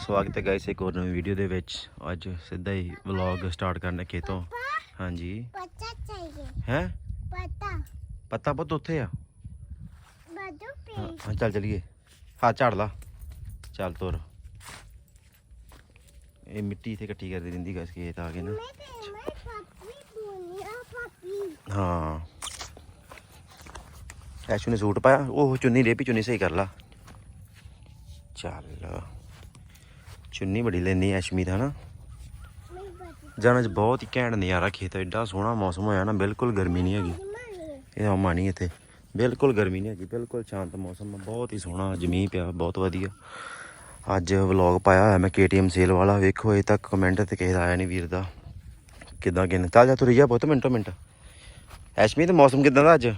ਸਵਾਗਤ ਹੈ ਗਾਇਸ ਇੱਕ ਹੋਰ ਨਵੀਂ ਵੀਡੀਓ ਦੇ ਵਿੱਚ। ਅੱਜ ਸਿੱਧਾ ਹੀ ਵਲੌਗ ਸਟਾਰਟ ਕਰਨਾ ਖੇਤੋਂ ਹਾਂਜੀ। ਪਤਾ ਚਾਹੀਏ। ਹੈ? ਪਤਾ। ਪੱਤਾ ਪੁੱਤ ਉੱਥੇ ਆ। ਬਾਦੂ ਹਾਂ ਪੇ। ਹਾਂ, ਚੱਲ ਚਲੀਏ। ਹਾਂ ਝਾੜ ਲਾ। ਚੱਲ ਤੁਰ। ਇਹ ਮਿੱਟੀ ਇੱਥੇ ਇਕੱਠੀ ਕਰਦੀ ਰਹਿੰਦੀ ਗਾਇਸ ਖੇਤ ਆ ਕੇ ਨਾ। ਹਾਂ। ਐਸ਼ੂ ਨੇ ਸੂਟ ਪਾਇਆ ਉਹ ਚੁੰਨੀ ਰੇਪੀ ਚੁੰਨੀ ਸਹੀ ਕਰ ਲਾ। ਚੱਲ। ਚੁੰਨੀ ਬੜੀ ਲੈਣੀ ਐਸ਼ਮੀ ਦਾ ਨਾ ਜਾਣਾ ਚ ਬਹੁਤ ਹੀ ਘੈਂਟ ਨਜ਼ਾਰਾ ਖੇਤ ਐਡਾ ਸੋਹਣਾ ਮੌਸਮ ਹੋਇਆ ਨਾ ਬਿਲਕੁਲ ਗਰਮੀ ਨਹੀਂ ਹੈਗੀ। ਇਹ ਆਮਾ ਨਹੀਂ ਇੱਥੇ ਬਿਲਕੁਲ ਗਰਮੀ ਨਹੀਂ ਹੈਗੀ ਬਿਲਕੁਲ ਸ਼ਾਂਤ ਮੌਸਮ ਬਹੁਤ ਹੀ ਸੋਹਣਾ ਅੱਜ ਮੀਂਹ ਪਿਆ ਬਹੁਤ ਵਧੀਆ। ਅੱਜ ਵਲੌਗ ਪਾਇਆ ਹੋਇਆ ਮੈਂ KTM ਸੇਲ ਵਾਲਾ ਵੇਖੋ ਇਹ ਤੱਕ ਕਮੈਂਟ ਤੇ ਕਿਸੇ ਦਾ ਆਇਆ ਨਹੀਂ ਵੀਰ ਦਾ। ਕਿਦਾਂ ਕਿਨ ਚੱਲ ਜਾ ਤੁਰ ਜਾ ਬਹੁਤ ਮਿੰਟੋ ਮਿੰਟ। ਐਸ਼ਮੀ ਤੇ ਮੌਸਮ ਕਿਦਾਂ ਦਾ ਅੱਜ?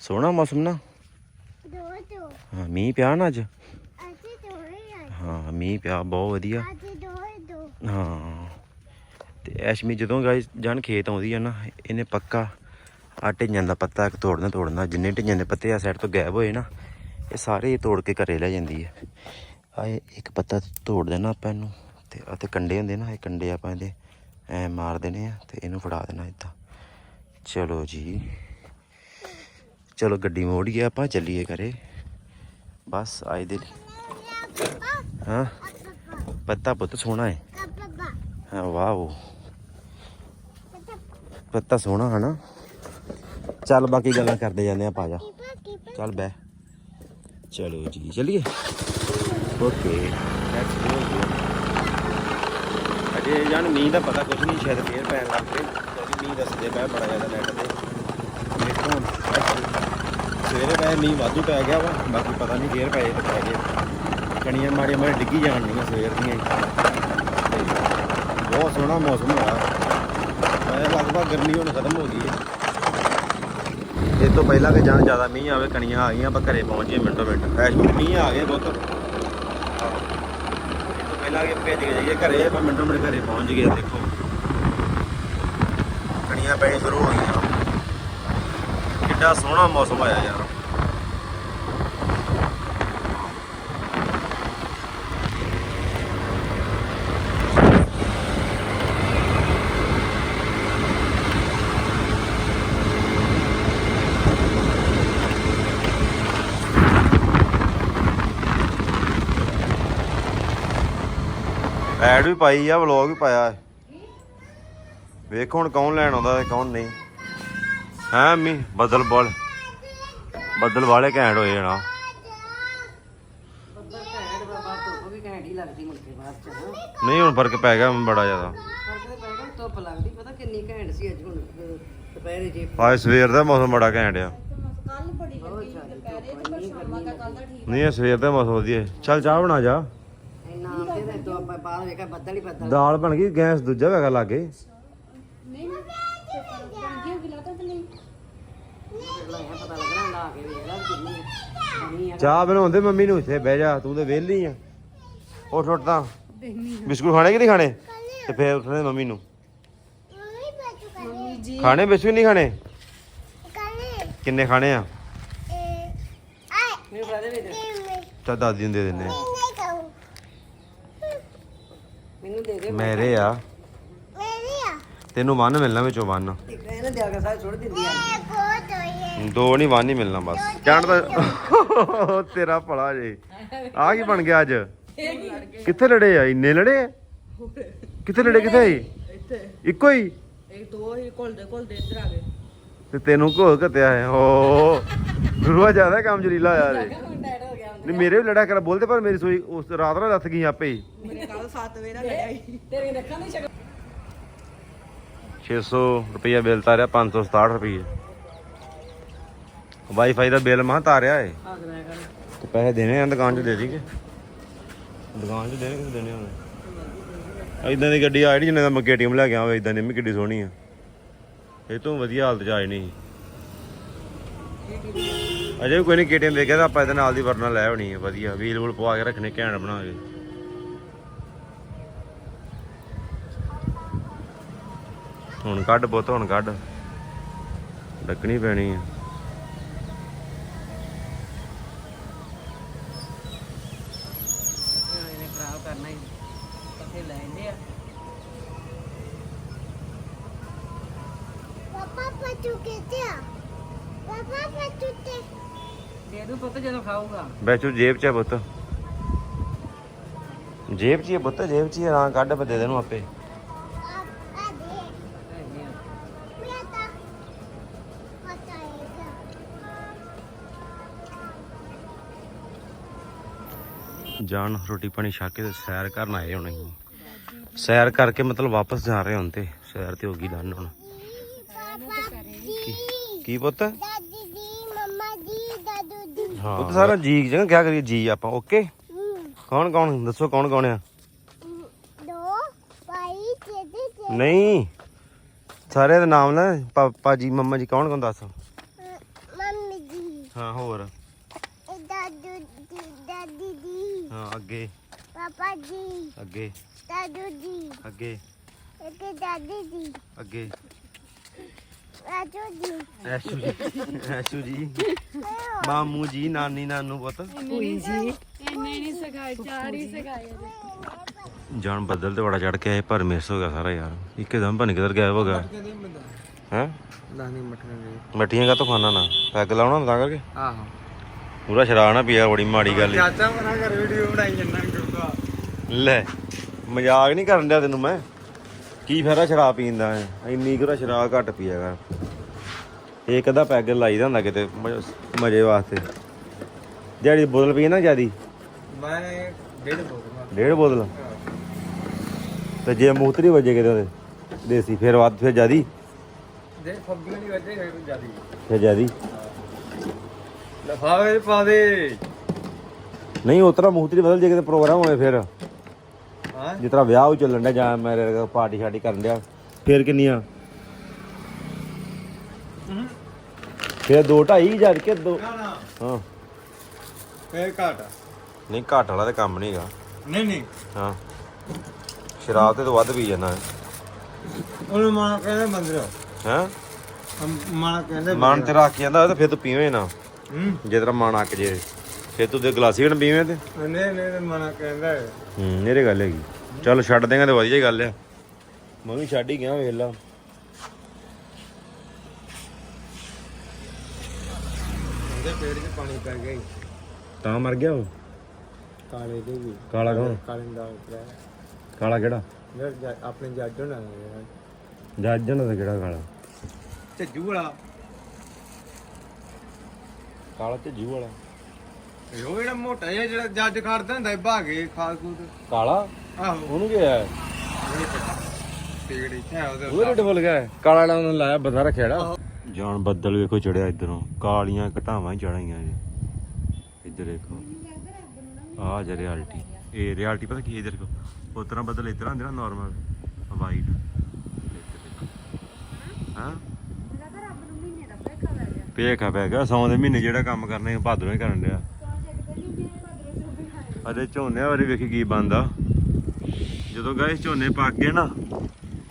ਸੋਹਣਾ ਮੌਸਮ ਨਾ? ਹਾਂ ਮੀਂਹ ਪਿਆ ਨਾ ਅੱਜ? ਹੀ ਮੀਂਹ ਪਿਆ ਬਹੁਤ ਵਧੀਆ। ਅਸੀਂ ਦੋ ਦੋ। ਹਾਂ ਤੇ ਐਸ਼ਮੀ ਜਦੋਂ ਗਾਇਸ ਜਾਨ ਖੇਤ ਆਉਂਦੀ ਆ ਨਾ ਇਹਨੇ ਪੱਕਾ ਆ ਢਿੰਜਾਂ ਦਾ ਪੱਤਾ ਇੱਕ ਤੋੜਨਾ ਤੋੜਨਾ ਜਿੰਨੇ ਢਿੰਜਾਂ ਦੇ ਪੱਤੇ ਆ ਸਾਈਡ ਤੋਂ ਗਾਇਬ ਹੋਏ ਨਾ ਇਹ ਸਾਰੇ ਤੋੜ ਕੇ ਘਰੇ ਲੈ ਜਾਂਦੀ ਹੈ ਆ ਇੱਕ ਪੱਤਾ ਤੋੜ ਦੇਣਾ ਆਪਾਂ ਇਹਨੂੰ ਤੇ ਆ ਤੇ ਕੰਡੇ ਹੁੰਦੇ ਨਾ ਇਹ ਕੰਡੇ ਆਪਾਂ ਇਹਦੇ ਐ ਮਾਰ ਦੇਣੇ ਆ ਤੇ ਇਹਨੂੰ ਫੜਾ ਦੇਣਾ ਇਦਾਂ। ਚਲੋ ਜੀ। ਚਲੋ ਗੱਡੀ ਮੋੜੀਏ ਆਪਾਂ ਚੱਲੀਏ ਘਰੇ। ਬਸ ਆਏ ਦੇ ਲਈ ਹਾਂ? ਪੱਤਾ ਪੁੱਤ ਸੋਹਣਾ ਹੈ ਪਾਪਾ ਹਾਂ ਵਾਓ ਪੱਤਾ ਸੋਹਣਾ ਹਨਾ? ਚੱਲ ਬਾਕੀ ਗੱਲਾਂ ਕਰਦੇ ਜਾਂਦੇ ਆ, ਪਾ ਚੱਲ ਬੈ ਚਲੋ ਜੀ, ਚਲਿਏ। ਓਕੇ। ਲੈਟਸ ਗੋ ਅਜੇ ਜਾਨ ਮੀਂਹ ਦਾ ਪਤਾ ਕੁਝ ਨਹੀਂ, ਸ਼ਾਇਦ ਫੇਰ ਪੈਣ ਲੱਗ ਪਏ। ਕਿਉਂਕਿ ਮੀਂਹ ਦੱਸਦੇ ਪਏ ਬੜਾ ਜ਼ਿਆਦਾ ਨੈਟ ਤੇ। ਦੇਖੋ ਸਵੇਰੇ ਪੈ ਮੀਂਹ ਵਾਧੂ ਪੈ ਗਿਆ ਵਾ, ਬਾਕੀ ਪਤਾ ਨਹੀਂ ਫੇਰ ਪਏ ਤੇ ਪੈ ਗਏ। ਕਣੀਆਂ ਮਾੜੀਆਂ ਮਾੜੀਆਂ ਡਿੱਗੀ ਜਾਣ ਡੀਆਂ ਸਵੇਰ ਦੀਆਂ ਬਹੁਤ ਸੋਹਣਾ ਮੌਸਮ ਹੋਇਆ। ਮੈਂ ਲਗਭਗ ਗਰਮੀ ਹੁਣ ਖਤਮ ਹੋ ਗਈ ਹੈ। ਇਹ ਤੋਂ ਪਹਿਲਾਂ ਕਿ ਜਾਣ ਜ਼ਿਆਦਾ ਮੀਂਹ ਆਵੇ, ਕਣੀਆਂ ਆ ਗਈਆਂ, ਆਪਾਂ ਘਰੇ ਪਹੁੰਚ ਗਏ ਮਿੰਟੋ ਮਿੰਟ। ਐਸ਼ ਮੀਂਹ ਆ ਗਏ ਬਹੁਤ। ਪਹਿਲਾਂ ਕਿ ਭੇਜ ਕੇ ਜਾਈਏ ਘਰੇ, ਆਪਾਂ ਮਿੰਟੋ ਮਿੰਟ ਘਰੇ ਪਹੁੰਚ ਗਏ ਦੇਖੋ। ਕਣੀਆਂ ਪੈਣੀ ਸ਼ੁਰੂ ਹੋ ਗਈਆਂ। ਕਿੱਡਾ ਸੋਹਣਾ ਮੌਸਮ ਆਇਆ ਯਾਰ। ਐਡ ਵੀ ਪਾਈ ਆ ਵਲੌਗ ਵੀ ਪਾਇਆ ਹੈ। ਵੇਖੋ ਹੁਣ ਕੌਣ ਲੈਣ ਆਉਂਦਾ ਤੇ ਕੌਣ ਨਹੀਂ। ਹੈ ਮੀ ਬਦਲ ਬੋਲ ਬੱਦਲ ਵਾਲੇ ਘੈਂਟ ਹੋਏ ਨਾ ਬੱਦਲ ਘੈਂਟ ਬਾਬਾ ਧੁੱਪ ਵੀ ਘੈਂਟ ਹੀ ਲੱਗਦੀ ਮੁੜ ਕੇ ਬਾਅਦ ਚ ਨਾ ਨਹੀਂ ਹੁਣ ਫ਼ਰਕ ਪੈ ਗਿਆ ਬੜਾ ਜ਼ਿਆਦਾ। ਫ਼ਰਕ ਤੇ ਪੈ ਗਿਆ ਧੁੱਪ ਲੱਗਦੀ ਪਤਾ ਕਿੰਨੀ ਘੈਂਟ ਸੀ ਅੱਜ ਹੁਣ ਅਹ, ਦੁਪਹਿਰੇ ਜੇ। ਅੱਜ ਸਵੇਰ ਦਾ ਮੌਸਮ ਬੜਾ ਘੈਂਟ ਆ। ਨਹੀਂ ਇਹ ਸਵੇਰ ਦਾ ਮੌਸਮ ਵਧੀਆ। ਹੈ। ਚੱਲ ਚਾਹ ਬਣਾ ਜਾ। ਵੇਖਿਆ ਬੱਦਲ ਹੀ ਬੱਦਲ ਦਾਲ ਬਣ ਗਈ ਗੈਸ ਦੂਜਾ ਹੈਗਾ ਲਾਗੇ ਲਾਇਆ ਪਤਾ ਲੱਗਣਾ ਲਾ ਕੇ ਵੇਖਦਾ ਵੀ ਕਿੰਨੀ ਆ। ਬਣੀ ਆ ਚਾਹ ਬਣਾਉਂਦੇ ਮੰਮੀ ਨੂੰ ਇੱਥੇ ਬਹਿ ਜਾ ਤੂੰ ਤੇ ਵਿਹਲੀ ਆ। ਉੱਠ ਉੱਠ ਤਾਂ। ਬਿਸਕੁਟ ਖਾਣੇ ਕਿ ਨਹੀਂ ਖਾਣੇ? ਤੇ ਫੇਰ ਉੱਠਣੇ ਮੰਮੀ ਨੂੰ। ਖਾਣੇ? ਬਿਸਕੁਟ ਨਹੀਂ ਖਾਣੇ? ਕਿੰਨੇ ਖਾਣੇ ਆ? ਤਾਂ ਦਾਦੀ ਨੂੰ ਦੇ ਦਿੰਨੇ ਆ। ਨਹੀਂ ਕਹੂੰ ਮੈਨੂੰ ਦੇ ਦੇ ਮੇਰੇ ਆ। ਮੇਰੀ ਆ। ਤੈਨੂੰ ਵਨ ਮਿਲਣਾ ਵਿੱਚੋਂ ਵਨ। ਇੱਕ ਇਹਨੇ ਦਿਆ ਕੇ ਸਾਰੇ ਛੋੜ ਦਿੰਦੀ ਆ। ਇਹ ਬਹੁਤ ਹੋਈ ਦੋ ਨਹੀਂ ਵਨ ਹੀ ਮਿਲਣਾ ਬਸ। ਕਹਿਣ ਦਾ ਤੇਰਾ ਭਲਾ ਜੇ। ਆ ਕੀ ਬਣ ਗਿਆ ਅੱਜ? ਕਿੱਥੇ ਲੜੇ ਆ? ਇੰਨੇ ਲੜੇ ਆ? ਕਿੱਥੇ ਲੜੇ ਕਿੱਥੇ ਆਈ? ਇੱਕੋ ਹੀ? ਇਹ ਦੋ ਹੀ ਘੁਲਦੇ ਘੁਲਦੇ ਇੱਧਰ ਆ ਗਏ। ਤੇ ਤੈਨੂੰ ਘੋਲ ਘਤਿਆ ਹੈ। ਓ ਗੁਰੂਆ ਜ਼ਿਆਦਾ ਕੰਮ ਜਰੀਲਾ ਹੋਇਆ ਜੇ। ਟਾਇਰ ਹੋ ਗਿਆ ਨਹੀਂ ਮੇਰੇ ਵੀ ਲੜਾ ਕਰ ਬੋਲਦੇ ਪਰ ਮੇਰੀ ਸੋਈ ਉਸ ਰਾਤ ਨਾਲ ਲੱਥ ਗਈ ਆਪੇ ਹੀ। ਮੇਰੇ ਕੱਲ 7 ਵਜੇ ਲੜਿਆ ਸੀ ਤੇਰੇ ਰੱਖਾਂ ਨਹੀਂ ਸ਼ਕਲ 600 ਰੁਪਈਆ ਬਿੱਲ ਤਾਰਿਆ 567 ਰੁਪਈਏ। ਵਾਈਫਾਈ ਦਾ ਬਿੱਲ ਮਾ ਤਾਰਿਆ ਏ। ਤੇ ਪੈਸੇ ਦੇਣੇ ਆ ਦੁਕਾਨ 'ਚ ਦੇ ਦੀਗੇ ਦੁਕਾਨ 'ਚ ਦੇਣੇ ਕਿ ਦੇਣੇ ਹੋਣੇ ਇਦਾਂ ਦੀ ਗੱਡੀ ਆ ਜਿਹੜੀ ਜਿੰਨੇ ਦਾ ਮੈਂ KTM ਲੈ ਕੇ ਆਵਾਂ ਇਦਾਂ ਦੀ ਵੀ ਕਿੱਡੀ ਸੋਹਣੀ ਆ। ਇਹ ਤੋਂ ਵਧੀਆ ਹਾਲਤ 'ਚ ਆਈ ਨਹੀਂ। ਅਜੇ ਵੀ ਕੋਈ ਨਹੀਂ KTM ਵੇਖਿਆ ਤਾਂ ਆਪਾਂ ਇਹਦੇ ਨਾਲ ਦੀ ਵਰਨਾ ਲੈ ਹੋਣੀ ਆ ਵਧੀਆ। ਵੀਲ ਵੂਲ ਪਵਾ ਕੇ ਰੱਖਣੇ ਘੈਂਟ ਬਣਾ ਕੇ। ਹੁਣ ਕੱਢ ਬੁੱਤ ਹੁਣ ਕੱਢ। ਡੱਕਣੀ ਪੈਣੀ ਆ। ਕਰਨਾ ਹੀ। ਪਾਪਾ ਪਚੂ ਕਿਤੇ ਆ। ਪਾਪਾ ਪਚੂ ਤੇ ਦੇ ਦੂ ਪੁੱਤ ਜਦੋਂ ਖਾਊਗਾ। ਬੈਚੂ ਜੇਬ 'ਚ ਹੈ ਪੁੱਤ। ਜੇਬ 'ਚ ਹੀ ਹੈ ਪੁੱਤ ਜੇਬ 'ਚ ਹੀ ਹੈ, ਹਾਂ ਕੱਢ ਪੇ ਦੇ ਦੇ ਨੂੰ ਆਪੇ। ਜਾਣ ਰੋਟੀ ਪਾਣੀ ਛਕ ਕੇ ਤੇ ਸੈਰ ਕਰਨ ਆਏ ਹੁਣ ਅਸੀਂ ਸੈਰ ਕਰਕੇ ਮਤਲਬ ਵਾਪਸ ਜਾ ਰਹੇ ਹੁਣ ਤੇ। ਸੈਰ ਤੇ ਹੋ ਗਈ ਡਨ ਹੁਣ। ਕੀ ਪੁੱਤ? ਹਾਂ। ਪੁੱਤ ਸਾਰਾ ਜੀ ਜਗ੍ਹਾ ਕਿਆ ਕਰੀਏ ਜੀ ਆਪਾਂ ਓਕੇ ਕੌਣ ਕੌਣ? ਦੱਸੋ ਕੌਣ ਕੌਣ ਆ? ਦੋ ਭਾਈ ਤੇ ਤੇ ਨਹੀਂ। ਸਾਰਿਆਂ ਦੇ ਨਾਮ ਨਾ ਪਾਪਾ ਜੀ ਮੰਮਾ ਜੀ ਕੌਣ ਕੌਣ ਦੱਸ? ਮੰਮੀ ਜੀ ਹਾਂ ਹੋਰ। ਇਹ ਦਾਦੂ ਜੀ ਦਾਦੀ ਜੀ ਹਾਂ ਅੱਗੇ। ਪਾਪਾ ਜੀ ਅੱਗੇ। ਦਾਦੂ ਜੀ ਅੱਗੇ। ਇੱਕ ਦਾਦੀ ਜੀ ਅੱਗੇ। ਰਾਜੂ ਜੀ ਐਸ਼ੂ ਜੀ ਐਸ਼ੂ ਜੀ। ਮਾਮੂ ਜੀ ਨਾਨੀ ਨਾਨੂ ਪੁੱਤ। ਭੂਈ ਜੀ ਜਾਨ ਬੱਦਲ ਤੇ ਬੜਾ ਚੜ ਕੇ ਆਏ ਪਰ ਮਿਸ ਹੋ ਗਿਆ ਸਾਰਾ ਯਾਰ। ਇੱਕਦਮ ਬਣ ਕਿਧਰ ਗਿਆ ਹੋ ਗਿਆ। ਹੈ? ਮਠਣ ਦੇ ਖਾਣਾ ਨਾ? ਪੈਗ ਲਾਉਣਾ ਤਾਂ ਕਰਕੇ? ਆਹੋ। ਪੂਰਾ ਸ਼ਰਾਬ ਨਾ ਪੀਆ ਬੜੀ ਮਾੜੀ ਗੱਲ ਈ। ਚਾਚਾ ਬਣਾ ਕਰ ਵੀਡੀਓ ਬਣਾਈ ਜੰਨਾ ਗੁਰੂਆ ਲੈ ਮਜ਼ਾਕ ਨਹੀਂ ਕਰਨ ਡਿਆ ਤੈਨੂੰ ਮੈਂ? ਕੀ ਫਾਇਦਾ ਸ਼ਰਾਬ ਪੀਣ ਦਾ? ਇੰਨੀ ਕੁ ਤਾਂ ਸ਼ਰਾਬ ਘੱਟ ਪੀਆਗਾ ਇੱਕ ਅੱਧਾ ਪੈਗ ਲਾਈਦਾ ਹੁੰਦਾ ਕਿਤੇ ਮਜ਼ੇ ਵਾਸਤੇ। ਜਿਹੜੀ ਬੋਤਲ ਪੀ ਨਾ ਜਿਆਦੀ ਮੈਂ ਡੇਢ ਬੋਲੂਗਾ ਡੇਢ ਬੋਤਲ? ਤੇ ਜੇ ਮੂਤਰੀ ਵੱਜੇ ਕਿਤੇ ਉਹਦੇ ਦੇਸੀ ਫਿਰ ਵੱਧ ਫਿਰ ਜਿਆਦੀ ਦੇ ਫੱਬੀਆਂ ਦੀ ਵਜ੍ਹਾ ਹੈ ਜਿਆਦੀ ਫਿਰ ਜਿਆਦੀ ਲਫਾਵੇ ਪਾ ਦੇ। ਨਹੀਂ ਉਤਰਾ ਮੂਤਰੀ ਬਦਲ ਜੇ ਕਿਤੇ ਪ੍ਰੋਗਰਾਮ ਹੋਏ ਫਿਰ। ਜਿਸ ਤਰ੍ਹਾਂ ਵਿਆਹ ਉਹ ਚੱਲਣ ਡਿਆ ਜਾਂ ਮੇਰੇ ਪਾਰਟੀ ਸ਼ਾਰਟੀ ਕਰਨ ਡਿਆ ਫਿਰ ਕਿੰਨੀਆਂ? ਫਿਰ ਦੋ ਢਾਈ ਹਜ਼ਾਰ ਕੇ ਦੋ? ਨਾ ਨਾ। ਹਾਂ। ਫੇਰ ਘਾਟ ਨਹੀਂ ਘਾਟ ਵਾਲਾ ਤੇ ਕੰਮ ਨਹੀਂਗਾ ਨਹੀਂ ਨਹੀਂ। ਹਾਂ। ਸ਼ਰਾਬ ਤੇ ਤਾਂ ਵੱਧ ਪੀ ਜਾਂਦਾ। ਉਹਨੂੰ ਮਾਂ ਕਹਿੰਦੇ ਮੰਦਰ ਹੈ? ਮਾਂ ਕਹਿੰਦੇ ਮਨ ਤੇ ਰੱਖ ਜਾਂਦਾ ਤੇ ਫਿਰ ਤੂੰ ਪੀਵੇਂ ਨਾ। ਹੂੰ। ਜੇ ਤੇਰਾ ਮਨ ਅੱਕ ਜੇ। ਫਿਰ ਤੂੰ ਦੇ ਗਲਾਸੀ ਵੀ ਨਾ ਪੀਵੇਂ ਤੇ। ਨਹੀਂ ਨਹੀਂ ਮਨਾ ਕਹਿੰਦਾ ਹੂੰ। ਮੇਰੇ ਗੱਲ ਹੈਗੀ। ਚੱਲ ਛੱਡ ਦੇਗਾ ਤੇ ਵਧੀਆ ਹੀ ਗੱਲ ਆ। ਮੈਂ ਵੀ ਛੱਡ ਹੀ ਗਿਆ ਵੇਖ ਲਾ। ਉਹਦੇ ਪੇੜ 'ਚ ਪਾਣੀ ਪੈ ਗਿਆ ਤਾਂ ਮਰ ਗਿਆ ਉਹ? ਕਾਲੇ ਦੇ ਵੀ। ਕਾਲਾ ਕੌਣ? ਕਾਲੇ ਦਾ ਉਤਰਿਆ ਕਾਲਾ ਕਿਹੜਾ? ਯਾਰ ਆਪਣੇ ਜੱਜ ਹੋਣਾ ਜੱਜਣ ਦਾ ਕਿਹੜਾ ਕਾਲਾ? ਝੱਜੂ ਵਾਲਾ। ਕਾਲਾ ਤੇ ਜੂ ਵਾਲਾ ਉਹ ਜਿਹੜਾ ਮੋਟਾ ਜਿਹਾ ਜਿਹੜਾ ਜੱਜ ਖੜਦਾ ਹੁੰਦਾ ਭਾਗੇ ਖਾਲ ਖੂਦ ਕਾਲਾ? ਆਹੋ। ਉਹਨੂੰ ਕੀ ਹੈ ਪੇੜ ਇੱਥੇ ਆ ਉਹਦੇ ਉਹ ਰੇਟ ਭੁੱਲ ਗਿਆ ਕਾਲਾ ਵਾਲਾ ਉਹਨੇ ਲਾਇਆ ਬਤਾ ਰੱਖਿਆ ਜਾਨ ਬੱਦਲ ਵੇਖੋ ਚੜਿਆ ਇਧਰੋਂ। ਕਾਲੀਆਂ ਘਟਾਵਾਂ ਚੜਾਈਆਂ ਜੀ। ਇੱਧਰ ਦੇਖੋ ਆ ਜੇ ਰਿਐਲਿਟੀ। ਇਹ ਰਿਐਲਿਟੀ ਪਤਾ ਕੀ ਹੈ ਇੱਧਰ ਦੇਖੋ ਉਸ ਤਰ੍ਹਾਂ ਬੱਦਲ ਇਧਰ ਆਉਂਦੇ ਨਾ ਨਾਰਮਲ ਵਾਈਟ ਹਾਂ? ਪੇਖਾ ਪੈ ਗਿਆ ਸੌਂ ਦੇ ਮਹੀਨੇ ਜਿਹੜਾ ਕੰਮ ਕਰਨੇ ਭਾਦਰੋਂ ਹੀ ਕਰਨ ਡਿਆ। ਅਰੇ ਝੋਨੇ ਵਾਰੀ ਵੇਖੀ ਕੀ ਬੰਦਾ ਜਦੋਂ ਗਏ ਝੋਨੇ ਪੱਕ ਗਏ ਨਾ,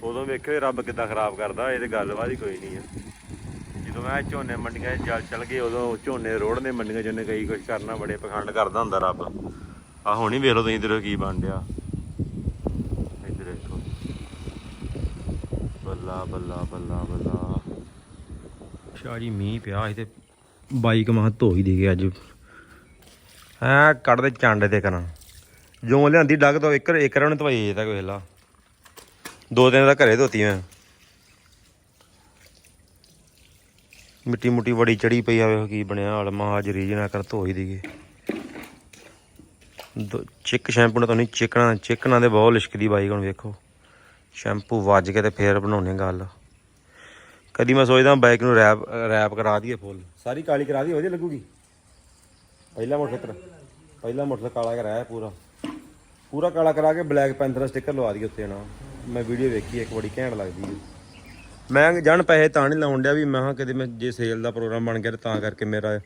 ਉਦੋਂ ਵੇਖਿਓ ਰੱਬ ਕਿੱਦਾਂ ਖਰਾਬ ਕਰਦਾ, ਇਹ ਤੇ ਗੱਲਬਾਤ ਹੀ ਕੋਈ ਨਹੀਂ ਆ। ਜਦੋਂ ਮੈਂ ਝੋਨੇ ਮੰਡੀਆਂ 'ਚ ਜਲ ਚਲ ਗਏ ਉਦੋਂ ਝੋਨੇ ਰੋੜਨੇ ਮੰਡੀਆਂ 'ਚ, ਉਹਨੇ ਕਈ ਕੁਝ ਕਰਨਾ, ਬੜੇ ਪਖੰਡ ਕਰਦਾ ਹੁੰਦਾ ਰੱਬ। ਆ ਹੁਣ ਹੀ ਵੇਖ ਲਓ ਤੁਸੀਂ ਇਧਰ ਕੀ ਬਣ ਡਿਆ ਇਧਰ ਦੇਖੋ ਬੱਲਾ ਬੱਲਾ ਬੱਲਾ ਬੱਲਾ। ਸ਼ਾਹ ਜੀ, ਮੀਂਹ ਪਿਆ ਸੀ ਤੇ ਬਾਈਕ ਮਾ ਧੋ ਹੀ ਦੇ ਗਏ ਅੱਜ। ਐ ਕੱਢਦੇ ਚੰਡ ਤੇ ਕਰਾਂ ਜਿਉਂ ਲਿਆਂਦੀ ਡੱਗ ਤੋਂ, ਇੱਕ ਇੱਕ ਰਾਂ ਨੇ ਧਵਾਈ ਜੇ ਤੱਕ, ਵੇਖ ਲਾ। ਦੋ ਦਿਨ ਦਾ ਘਰੇ ਧੋਤੀ ਮੈਂ। ਮਿੱਟੀ ਮੁੱਟੀ ਬੜੀ ਚੜੀ ਪਈ ਆ, ਵੇਖੋ ਕੀ ਬਣਿਆ ਹਾਲ ਮਾ ਅੱਜ ਰੀਜ ਕਰ ਧੋ ਹੀ ਚਿੱਕ ਸ਼ੈਂਪੂ ਨਾਲ ਤੁਹਾਨੂੰ ਨਹੀਂ ਚਿਕਣਾ ਚਿਕਣਾ ਦੇ ਬਹੁਤ ਲਿਸ਼ਕਦੀ ਬਾਈਕ ਹੁਣ ਵੇਖੋ। ਸ਼ੈਂਪੂ ਵੱਜ ਕੇ ਤੇ ਫੇਰ ਬਣਾਉਣੇ ਗੱਲ। ਕਦੀ ਮੈਂ ਸੋਚਦਾ ਬਾਈਕ ਨੂੰ ਰੈਪ ਰੈਪ ਕਰਾ ਦਈਏ ਫੁੱਲ। ਸਾਰੀ ਕਾਲੀ ਕਰਾ ਦਈਏ, ਵਧੀਆ ਲੱਗੂਗੀ। ਪਹਿਲਾ ਮੋਟਰ ਪਹਿਲਾ ਮੋਟਰ ਕਾਲਾ ਕਰਾਇਆ ਪੂਰਾ। ਪੂਰਾ ਕਾਲਾ ਕਰਾ ਕੇ ਬਲੈਕ ਪੈਂਥਰ ਦਾ ਸਟicker ਲਵਾ ਦਈਏ ਉੱਤੇ ਨਾ। ਮੈਂ ਵੀਡੀਓ ਵੇਖੀ, ਇੱਕ ਬੜੀ ਘੈਂਟ ਲੱਗਦੀ ਹੈ। ਮੈਂ ਜਾਣ ਪੈਸੇ ਤਾਂ ਨਹੀਂ ਲਾਉਣ ਡਿਆ ਵੀ ਮੈਂ ਹਾਂ ਕਿਤੇ ਮੈਂ ਜੇ ਸੇਲ ਦਾ ਪ੍ਰੋਗਰਾਮ ਬਣ ਗਿਆ ਤਾਂ ਕਰਕੇ ਮੇਰਾ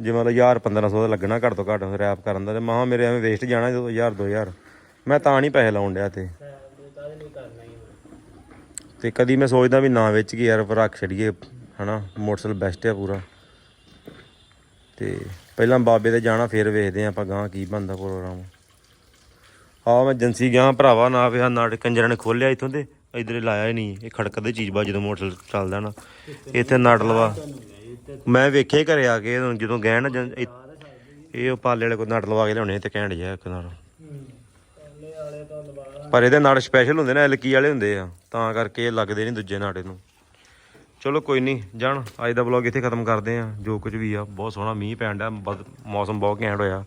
ਜੇ ਮਤਲਬ 1000 1500 ਦਾ ਲੱਗਣਾ ਘੱਟ ਤੋਂ ਘੱਟ ਰੈਪ ਕਰਨ ਦਾ ਤੇ ਮੈਂ ਮੇਰੇ ਐਵੇਂ ਵੇਸਟ ਜਾਣਾ ਜਦੋਂ 1000 2000 ਮੈਂ ਤਾਂ ਨਹੀਂ ਪੈਸੇ ਲਾਉਣ ਡਿਆ ਤੇ ਤੇ ਕਦੀ ਮੈਂ ਸੋਚਦਾ ਵੀ ਨਾ ਵੇਚ ਕੇ ਯਾਰ ਰੱਖ ਛੜੀਏ ਹਨਾ, ਮੋਟਰਸਾਈਕਲ ਬੈਸਟ ਆ ਪੂਰਾ। ਤੇ ਪਹਿਲਾਂ ਬਾਬੇ ਤੇ ਜਾਣਾ, ਫਿਰ ਵੇਖਦੇ ਆ ਆਪਾਂ ਗਾਂ ਕੀ ਬਣਦਾ ਪ੍ਰੋਗਰਾਮ ਹਾਂ ਮੈਂ ਏਜੰਸੀ ਗਿਆ ਭਰਾਵਾ ਨਾ ਪਿਆ ਨਾੜ ਕੰਜਰਾਂ ਨੇ ਖੋਲਿਆ ਇਥੋਂ ਤੇ। ਇਧਰੇ ਲਾਇਆ ਹੀ ਨਹੀਂ, ਇਹ ਖੜਕਦੇ ਚੀਜ਼ ਬਾ ਜਦੋਂ ਮੋਟਰ ਚੱਲਦਾ ਨਾ। ਇੱਥੇ ਨਾਟ ਲਵਾ। ਮੈਂ ਵੇਖਿਆ ਹੀ ਘਰੇ ਆ ਕੇ, ਜਦੋਂ ਗਏ ਨਾ ਇਹ- ਉਹ ਪਾਲੇ ਵਾਲੇ ਕੋ ਨਟ ਲਵਾ ਕੇ ਲਿਆਉਣੇ ਤੇ ਕਹਿਣ ਜਿਆ ਇੱਕ ਨਾਲ। ਪਰ ਇਹਦੇ ਨਟ ਸਪੈਸ਼ਲ ਹੁੰਦੇ ਨੇ, ਐਲਕੀ ਵਾਲੇ ਹੁੰਦੇ ਆ। ਤਾਂ ਕਰਕੇ ਇਹ ਲੱਗਦੇ ਨਹੀਂ ਦੂਜੇ ਨਾਟੇ ਨੂੰ ਚਲੋ ਕੋਈ ਨਹੀਂ, ਜਾਣ। ਅੱਜ ਦਾ ਵਲੌਗ ਇੱਥੇ ਖਤਮ ਕਰਦੇ ਆ। ਜੋ ਕੁਝ ਵੀ ਆ, ਬਹੁਤ ਸੋਹਣਾ ਮੀਂਹ ਪੈਣ ਦਾ ਬਦ- ਮੌਸਮ ਬਹੁਤ ਘੈਂਟ ਹੋਇਆ।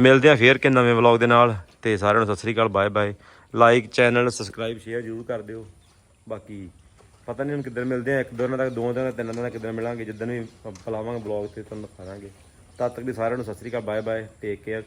ਮਿਲਦੇ ਆ ਫੇਰ ਕਿ ਨਵੇਂ ਵਲੌਗ ਦੇ ਨਾਲ। ਤੇ ਸਾਰਿਆਂ ਨੂੰ ਸਤਿ ਸ੍ਰੀ ਅਕਾਲ, bye bye. Like channel subscribe share ਜ਼ਰੂਰ ਕਰ ਦਿਓ। ਬਾਕੀ ਪਤਾ ਨਹੀਂ ਹੁਣ ਕਿੱਦਣ ਮਿਲਦੇ ਆ। ਇੱਕ ਦੋ ਦਿਨਾਂ ਤੱਕ, ਦੋ ਦਿਨਾਂ ਤਿੰਨ ਦਿਨਾਂ ਤੱਕ ਕਿੱਦਣ ਮਿਲਾਂਗੇ। ਜਿੱਦਾਂ ਵੀ ਬੁਲਾਵਾਂਗੇ ਵਲੌਗ ਤੇ, ਤੁਹਾਨੂੰ ਦਿਖਾਵਾਂਗੇ। ਤਦ ਤੱਕ ਲਈ ਸਾਰਿਆਂ ਨੂੰ ਸਤਿ ਸ੍ਰੀ ਅਕਾਲ, ਬਾਏ ਬਾਏ। Take care